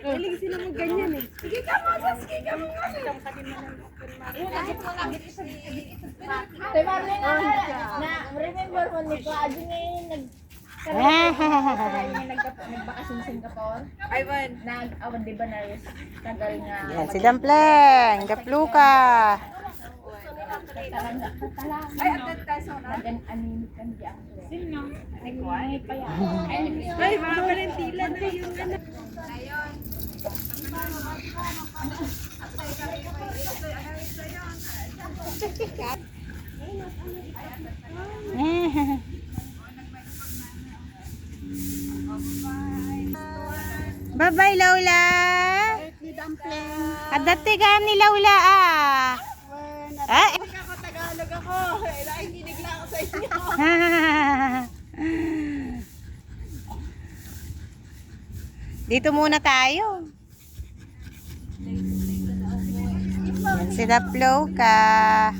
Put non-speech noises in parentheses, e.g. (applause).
Galing sila mag ganyan eh. Sige ka mo, sige ka mo remember mo ni ko, adi nga yung nag, nagbakasyon sa Singapore. Ivan. Nag, awan di ba na tagal nga. Yan si Dampleng, na, talang. Ay, at that time, Nagan anin kan di ako. Sino? Nagway pa yan. Ay, mga Valentila (laughs) na yung ano. Bye-bye, Laula. Adati ka ni Laula, ah. Ah, Ako Tagalog ako. Laking kinig lang ako sa inyo. (laughs) Dito muna tayo. Si Daploka.